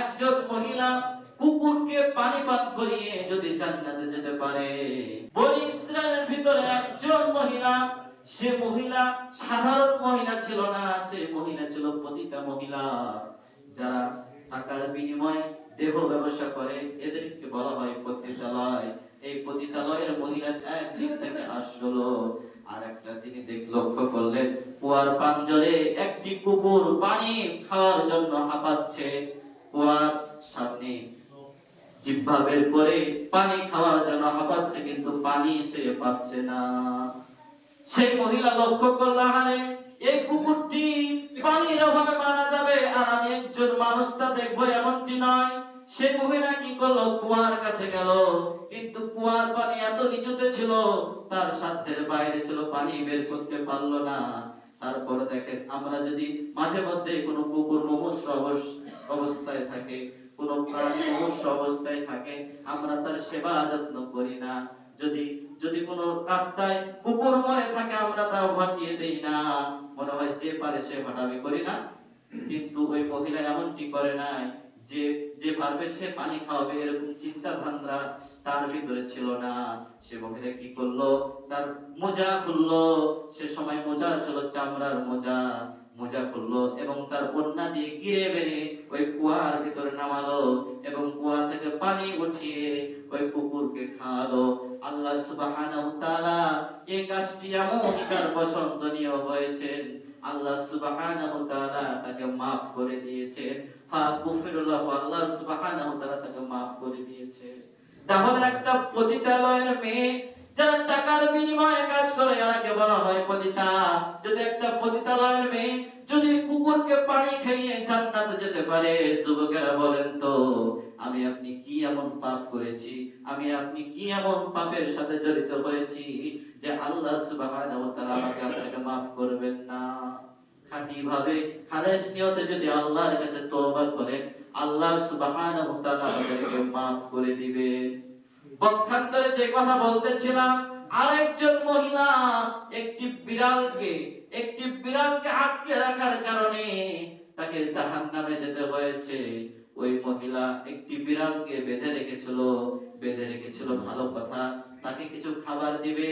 একজন মহিলা কুকুরকে পানি পান করিয়ে যদি জান্নাতে যেতে পারে, বনি ইসরায়েলের ভিতরে একজন মহিলা, সে মহিলা সাধারণ মহিলা ছিল না, সে মহিলা ছিল পতিতা মহিলা। যারা টাকার বিনিময়ে দেহ ব্যবসা করে, এদেরকে বলা হয় পতিতালয়। এই পতিতালয়ের মহিলা একদিক থেকে আসলো, আর একটা তিনি দেখ লক্ষ্য করলেন, কুয়ার পাঞ্জরে একটি কুকুর পানি খাওয়ার জন্য হাঁপাচ্ছে। কুয়ার সামনে। বের করে পানি খাওয়ার জন্য হাঁপাচ্ছে, কিন্তু পানি সে পাচ্ছে না। সেই মহিলা লক্ষ্য এই কুকুরটি পানির অভাবে মারা যাবে, আর আমি একজন মানুষ তা দেখব এমনটি নয়। সেই মহিলা কি করল? কুয়ার কাছে গেল। কিন্তু কুয়ার পানি এত নিচুতে ছিল, তার সাধ্যের বাইরে ছিল, পানি বের করতে পারল না। তারপরে দেখেন, আমরা যদি মাঝে মধ্যে কোনো কুকুর মুমূর্ষ অবস্থায় থাকে, কোন প্রাণী মুমূর্ষ অবস্থায় থাকে, আমরা তার সেবা যত্ন করি না। যদি যদি কোনো রাস্তায় কুকুর মরে থাকে, আমরা তা হটিয়ে দেই না। মনে হয় যে পারে সে হটাবে করি না। কিন্তু ওই মহিলা এমনটি করে নাই যে যে পারবে সে পানি খাওয়াবে, এরকম চিন্তা ভাবনা তার ভিতরে ছিল না। সে মহিলা কি করল? তার মোজা খুললো। সে সময় মোজা ছিল চামড়ার মোজা মোজা খুললো এবং তার বন্যা দিয়ে গিরে বেড়ে ওই কুয়ার ভিতরে নামালো এবং কুয়া থেকে পানি উঠিয়ে ওই কুকুরকে খাওয়ালো। আল্লাহ তাআলা এই কাজটি এমনই তার পছন্দনীয় আল্লাহ তাআলা তাকে maaf করে দিয়েছেন ফাকুফিরুল্লাহ আল্লাহ তাআলা তাকে maaf করে তাহলে একটা পতিতালয়ের মেয়ে যারা টাকার বিনিময়ে কাজ করে, এরাকে বলা হয় পতিতা। যদি একটা পতিতালয়ের মেয়ে যদি কুকুরকে পানি খাইয়ে জান্নাতে যেতে পারে, যুবকেরা বলেন তো আমি আপনি কি এমন পাপ করেছি? আমি আপনি কি এমন পাপের সাথে জড়িত হয়েছি যে আল্লাহ সুবহানাহু ওয়া তাআলা আমাকে আপনাকে maaf করবেন না? খাঁটি ভাবে খালেস নিয়তে যদি আল্লাহর কাছে তওবা আল্লাহ সুবহানাহু ওয়া তাআলা আমাদেরকে maaf করে দিবেন পক্ষান্তরে যে কথা বলতেছিলাম, আরেকজন মহিলা একটি বিড়ালকে একটি বিড়ালকে আটকে রাখার কারণে তাকে জাহান্নামে যেতে হয়েছে। ওই মহিলা একটি বিড়ালকে বেঁধে রেখেছিল বেঁধে রেখেছিল, ভালো কথা। তাকে কিছু খাবার দিবে,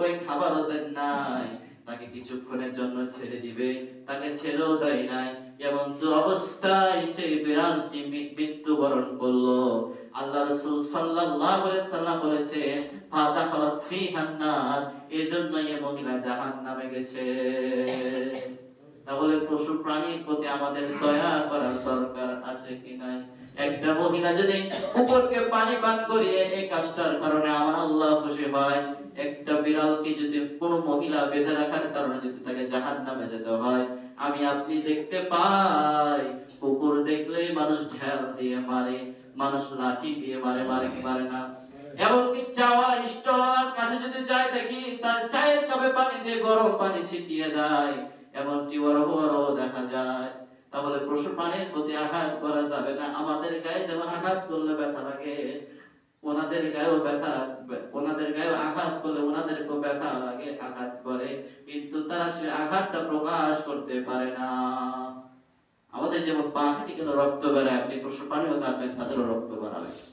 ওই খাবারও দেন নাই। তাকে কিছুক্ষণের জন্য ছেড়ে দিবে, তাকে ছেড়েও দেয় নাই। এমন তো অবস্থায় সেই বিড়ালটি মৃত্যুবরণ করল। আল্লাহ রাসূল সাল্লাল্লাহু আলাইহি সাল্লাম বলেছে ফাদাখালাত ফিহান নার। এজন্য এই মহিলা জাহান্নামে গেছে। তাহলে পশু প্রাণীর প্রতি আমাদের দয়া করার দরকার আছে কি নাই? একটা মহিলা যদি কুকুরকে পানি পান করিয়ে এই কাজটার কারণে আমার আল্লাহ খুশি হয়, একটা বিড়ালকে যদি কোনো মহিলা বেঁধে রাখার কারণে যদি তাকে জাহান্নামে যেতে হয়, আমি আপনি দেখতে পাই, কুকুর দেখলেই মানুষ ঢেল দিয়ে মারে, মানুষ লাঠি দিয়ে মারে মারে কি মারে না? এমনকি চাওয়ালা স্টলার কাছে যদি যায় দেখি, তার চায়ের কাপে পানি দিয়ে গরম পানি ছিটিয়ে দেয়। বড় বড় দেখা যায়। তাহলে পশু প্রাণীর প্রতি আঘাত করা যাবে না। আমাদের গায়ে যেমন আঘাত করলে ব্যথা লাগে, ওনাদের গায়েও ব্যথা, ওনাদের গায়েও আঘাত করলে ওনাদেরকেও ব্যথা লাগে, আঘাত করে। কিন্তু তারা সে আঘাতটা প্রকাশ করতে পারে না। আমাদের যেমন পাখিটি কেন রক্ত বেড়ায়, আপনি পশু প্রাণীও থাকবেন তাদেরও রক্ত বেড়াবে।